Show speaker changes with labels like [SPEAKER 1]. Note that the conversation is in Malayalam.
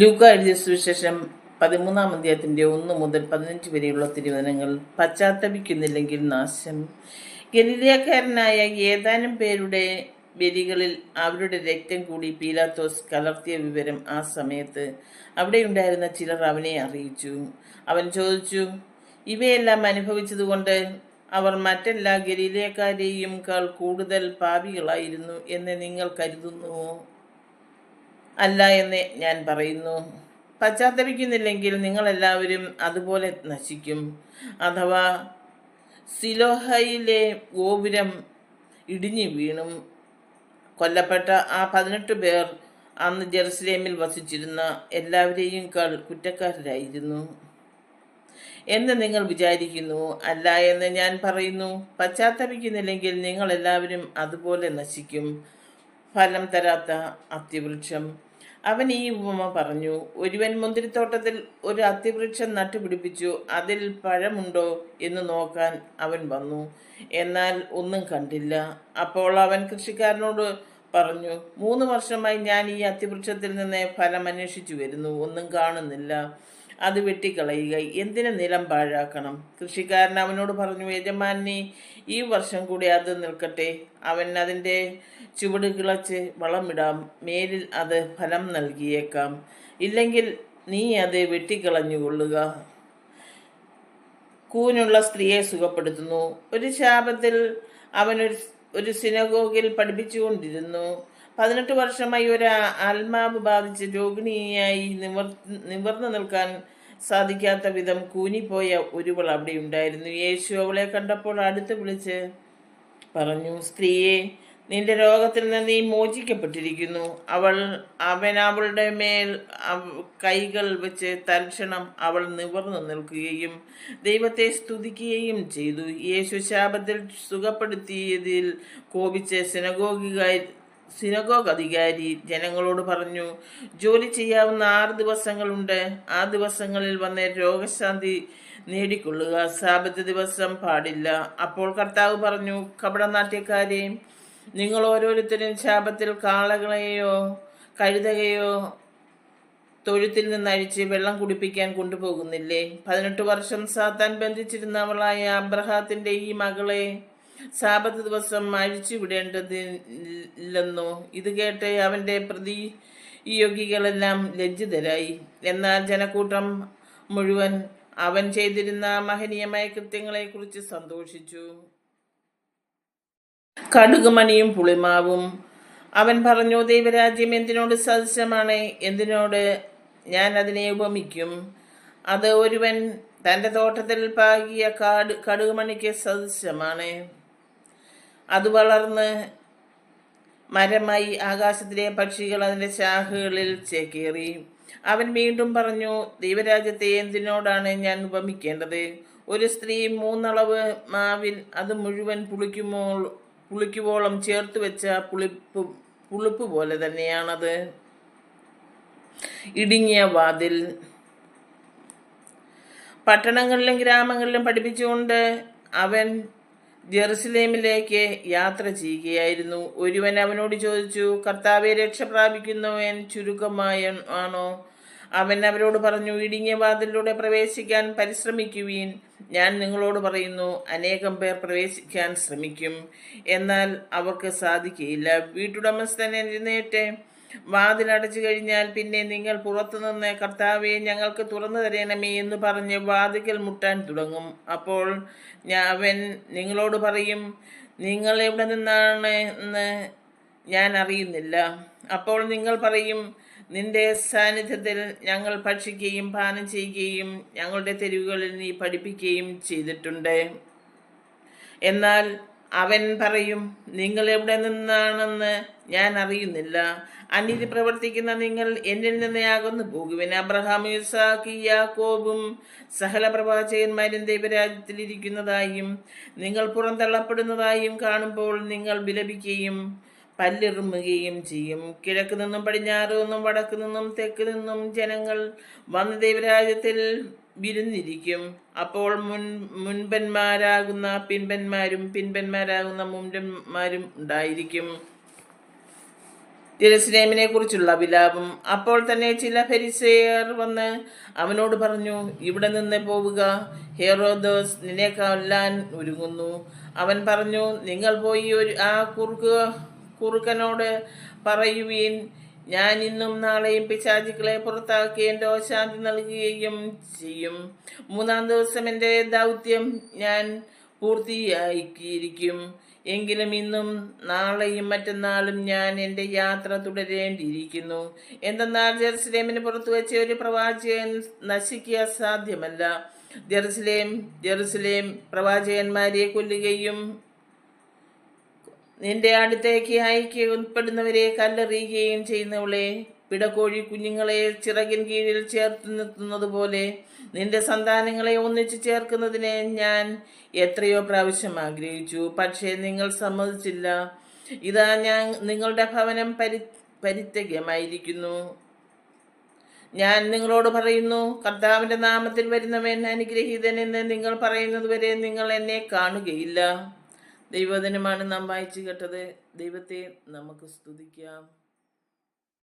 [SPEAKER 1] ലൂക്ക എഴുതിയ സുവിശേഷം പതിമൂന്നാം അധ്യായത്തിന്റെ ഒന്ന് മുതൽ പതിനഞ്ച് വരെയുള്ള തിരുവചനങ്ങൾ പശ്ചാത്തപിക്കുന്നില്ലെങ്കിൽ നാശം. ഗലീലക്കാരനായ ഏതാനും പേരുടെ ബലികളിൽ അവരുടെ രക്തം കൂടി പീലാത്തോസ് കലർത്തിയ വിവരം ആ സമയത്ത് അവിടെ ഉണ്ടായിരുന്ന ചിലർ അവനെ അറിയിച്ചു. അവൻ ചോദിച്ചു ഇവയെല്ലാം അനുഭവിച്ചതുകൊണ്ട് അവർ മറ്റെല്ലാ ഗലീലക്കാരെയും കാൾ കൂടുതൽ പാപികളായിരുന്നു എന്ന് നിങ്ങൾ കരുതുന്നുവോ? അല്ല എന്ന് ഞാൻ പറയുന്നു. പശ്ചാത്തപിക്കുന്നില്ലെങ്കിൽ നിങ്ങളെല്ലാവരും അതുപോലെ നശിക്കും. അഥവാ സിലോഹയിലെ ഗോപുരം ഇടിഞ്ഞു വീണും. കൊല്ലപ്പെട്ട ആ പതിനെട്ട് പേർ അന്ന് ജെറുസലേമിൽ വസിച്ചിരുന്ന എല്ലാവരെയും കാൾ കുറ്റക്കാരായിരുന്നു. എന്ന് നിങ്ങൾ വിചാരിക്കുന്നു. അല്ല എന്ന് ഞാൻ പറയുന്നു. പശ്ചാത്തപിക്കുന്നില്ലെങ്കിൽ നിങ്ങളെല്ലാവരും അതുപോലെ നശിക്കും. ഫലം തരാത്ത അത്തിവൃക്ഷം. അവൻ ഈ ഉപമ പറഞ്ഞു ഒരുവൻ മുന്തിരിത്തോട്ടത്തിൽ ഒരു അത്തിവൃക്ഷം നട്ടുപിടിപ്പിച്ചു അതിൽ പഴമുണ്ടോ എന്ന് നോക്കാൻ അവൻ വന്നു. എന്നാൽ ഒന്നും കണ്ടില്ല. അപ്പോൾ അവൻ കൃഷിക്കാരനോട് പറഞ്ഞു മൂന്ന് വർഷമായി ഞാൻ ഈ അത്തിവൃക്ഷത്തിൽ നിന്ന് ഫലം അന്വേഷിച്ചു വരുന്നു ഒന്നും കാണുന്നില്ല. അത് വെട്ടിക്കളയുക. എന്തിനു നിലം പാഴാക്കണം? കൃഷിക്കാരൻ അവനോട് പറഞ്ഞു യജമാനി ഈ വർഷം കൂടി അത് നിൽക്കട്ടെ. അവൻ അതിന്റെ ചുവട് കിളച്ച് വളമിടാം. മേലിൽ അത് ഫലം നൽകിയേക്കാം. ഇല്ലെങ്കിൽ നീ അത് വെട്ടിക്കളഞ്ഞുകൊള്ളുക. കൂനുള്ള സ്ത്രീയെ സുഖപ്പെടുത്തുന്നു. ഒരു ശാപത്തിൽ അവനൊരു ഒരു സിനഗോഗിൽ പഠിപ്പിച്ചുകൊണ്ടിരുന്നു. പതിനെട്ട് വർഷമായി ഒരു ആത്മാവ് ബാധിച്ച് രോഗിണിയായി നിവർ നിവർന്നു നിൽക്കാൻ സാധിക്കാത്ത വിധം കൂനിപ്പോയ ഒരുവൾ അവിടെ ഉണ്ടായിരുന്നു യേശു അവളെ കണ്ടപ്പോൾ അടുത്ത് വിളിച്ച് പറഞ്ഞു സ്ത്രീയെ നിന്റെ രോഗത്തിൽ നിന്ന് നീ മോചിക്കപ്പെട്ടിരിക്കുന്നു. അവൾ അവൻ അവളുടെ മേൽ കൈകൾ വെച്ച് തൽക്ഷണം അവൾ നിവർന്നു നിൽക്കുകയും ദൈവത്തെ സ്തുതിക്കുകയും ചെയ്തു. യേശു ശാപത്തിൽ സുഖപ്പെടുത്തിയതിൽ കോപിച്ച് സിനഗോഗികാരി സിനഗോഗ് അധികാരി ജനങ്ങളോട് പറഞ്ഞു ജോലി ചെയ്യാവുന്ന ആറ് ദിവസങ്ങളുണ്ട്. ആ ദിവസങ്ങളിൽ വന്ന് രോഗശാന്തി നേടിക്കൊള്ളുക. സാപത്ത് ദിവസം പാടില്ല. അപ്പോൾ കർത്താവ് പറഞ്ഞു കപടനാട്യക്കാരെ നിങ്ങൾ ഓരോരുത്തരും ശാപത്തിൽ കാളകളെയോ കഴുതകയോ തൊഴുത്തിൽ നിന്ന് അഴിച്ച് വെള്ളം കുടിപ്പിക്കാൻ കൊണ്ടുപോകുന്നില്ലേ? പതിനെട്ട് വർഷം സാത്താൻ ബന്ധിച്ചിരുന്നവളായ അബ്രഹാത്തിന്റെ ഈ മകളെ സാപത്ത് ദിവസം അഴിച്ചു വിടേണ്ടതില്ലെന്നോ ഇത് കേട്ട് അവന്റെ പ്രതി യോഗികളെല്ലാം ലജ്ജിതരായി. എന്നാൽ ജനക്കൂട്ടം മുഴുവൻ അവൻ ചെയ്തിരുന്ന മഹനീയമായ കൃത്യങ്ങളെക്കുറിച്ച് സന്തോഷിച്ചു. കടുകുമണിയും പുളിമാവും. അവൻ പറഞ്ഞു ദൈവരാജ്യം എന്തിനോട് സദൃശമാണ്? എന്തിനോട് ഞാൻ അതിനെ ഉപമിക്കും? അത് ഒരുവൻ തന്റെ തോട്ടത്തിൽ പാകിയ കാട് കടുകുമണിക്ക് സദൃശമാണ്. അത് വളർന്ന് മരമായി ആകാശത്തിലെ പക്ഷികൾ അതിന്റെ ശാഖകളിൽ ചേക്കേറി. അവൻ വീണ്ടും പറഞ്ഞു ദൈവരാജ്യത്തെ എന്തിനോടാണ് ഞാൻ ഉപമിക്കേണ്ടത്? ഒരു സ്ത്രീ മൂന്നളവ് മാവിൽ അത് മുഴുവൻ പുളിക്കുമോ പുളിക്കുവോളം ചേർത്ത് വെച്ച പുളിപ്പ് പുളിപ്പ് പോലെ തന്നെയാണത്. ഇടുങ്ങിയ വാതിൽ. പട്ടണങ്ങളിലും ഗ്രാമങ്ങളിലും പഠിപ്പിച്ചുകൊണ്ട് അവൻ ജെറുസലേമിലേക്ക് യാത്ര ചെയ്യുകയായിരുന്നു. ഒരുവൻ അവനോട് ചോദിച്ചു കർത്താവെ രക്ഷ പ്രാപിക്കുന്നവൻ ചുരുക്കമായ ആണോ? അവൻ അവരോട് പറഞ്ഞു ഇടുങ്ങിയ വാതിലൂടെ പ്രവേശിക്കാൻ പരിശ്രമിക്കുവീൻ. ഞാൻ നിങ്ങളോട് പറയുന്നു അനേകം പേർ പ്രവേശിക്കാൻ ശ്രമിക്കും. എന്നാൽ അവർക്ക് സാധിക്കുകയില്ല വീട്ടുടമസ്ഥൻ എഴുന്നേറ്റ് വാതിലടച്ചു കഴിഞ്ഞാൽ പിന്നെ നിങ്ങൾ പുറത്തുനിന്ന് കർത്താവെ ഞങ്ങൾക്ക് തുറന്നു തരണമേ എന്ന് പറഞ്ഞ് വാതിക്കൽ മുട്ടാൻ തുടങ്ങും. അപ്പോൾ ഞാൻ അവൻ നിങ്ങളോട് പറയും നിങ്ങൾ എവിടെ നിന്നാണ് എന്ന് ഞാൻ അറിയുന്നില്ല. അപ്പോൾ നിങ്ങൾ പറയും നിന്റെ സാന്നിധ്യത്തിൽ ഞങ്ങൾ ഭക്ഷിക്കുകയും പാനം ചെയ്യുകയും ഞങ്ങളുടെ തെരുവുകളിൽ നീ പഠിപ്പിക്കുകയും ചെയ്തിട്ടുണ്ട്. എന്നാൽ അവൻ പറയും നിങ്ങൾ എവിടെ നിന്നാണെന്ന് ഞാൻ അറിയുന്നില്ല. അനീതി പ്രവർത്തിക്കുന്ന നിങ്ങൾ എന്നിൽ നിന്നെയാകുന്നു. ഭൂഗുവിന് അബ്രഹാം യുസാഖ് യാക്കോബും സഹല പ്രവാചകന്മാരും ദൈവരാജ്യത്തിലിരിക്കുന്നതായും നിങ്ങൾ പുറന്തള്ളപ്പെടുന്നതായും കാണുമ്പോൾ നിങ്ങൾ വിലപിക്കുകയും പല്ലിറുമുകയും ചെയ്യും. കിഴക്ക് നിന്നും പടിഞ്ഞാറ് നിന്നും വടക്ക് നിന്നും തെക്ക് നിന്നും ജനങ്ങൾ വന്ന് ദൈവരാജ്യത്തിൽ വിരുന്നിരിക്കും. അപ്പോൾ മുൻ മുൻപന്മാരാകുന്ന പിൻപന്മാരും പിൻപന്മാരാകുന്ന മുൻപന്മാരും ഉണ്ടായിരിക്കും. ജെറുസലേമിനെ കുറിച്ചുള്ള വിലാപം. അപ്പോൾ തന്നെ ചില ഫരിസേയർ വന്ന് അവനോട് പറഞ്ഞു ഇവിടെ നിന്ന് പോവുക. ഹെറോദോസ് നിന്നെ കൊല്ലാൻ ഒരുങ്ങുന്നു. അവൻ പറഞ്ഞു നിങ്ങൾ പോയി ഒരു ആ കുറുക്ക് കുറുക്കനോട് പറയുവീൻ. ഞാൻ ഇന്നും നാളെയും പിശാചുക്കളെ പുറത്താക്കി എന്റെ നൽകുകയും ചെയ്യും. മൂന്നാം ദിവസം എന്റെ ദൗത്യം ഞാൻ പൂർത്തിയാക്കിയിരിക്കും. എങ്കിലും ഇന്നും നാളെയും മറ്റന്നാളും ഞാൻ എന്റെ യാത്ര തുടരേണ്ടിയിരിക്കുന്നു. എന്തെന്നാൽ ജെറുസലേമിന് പുറത്തു വെച്ച ഒരു പ്രവാചകൻ നശിക്കുക സാധ്യമല്ല. ജെറുസലേം ജെറുസലേം പ്രവാചകന്മാരെ കൊല്ലുകയും നിന്റെ അടുത്തേക്ക് അയക്കപ്പെടുന്നവരെ കല്ലെറിയുകയും ചെയ്യുന്നവളെ. പിടക്കോഴി കുഞ്ഞുങ്ങളെ ചിറകിൻ കീഴിൽ ചേർത്ത് നിർത്തുന്നത് പോലെ നിന്റെ സന്താനങ്ങളെ ഒന്നിച്ചു ചേർക്കുന്നതിനെ ഞാൻ എത്രയോ പ്രാവശ്യം ആഗ്രഹിച്ചു. പക്ഷേ നിങ്ങൾ സമ്മതിച്ചില്ല. ഇതാ ഞാൻ നിങ്ങളുടെ ഭവനം പരി പരിത്യകമായിരിക്കുന്നു ഞാൻ നിങ്ങളോട് പറയുന്നു കർത്താവിന്റെ നാമത്തിൽ വരുന്നവൻ അനുഗ്രഹീതൻ എന്ന് നിങ്ങൾ പറയുന്നതുവരെ നിങ്ങൾ എന്നെ കാണുകയില്ല. ദൈവദിനമാണ് നാം വായിച്ചു കേട്ടത്. ദൈവത്തെ നമുക്ക് സ്തുതിക്കാം.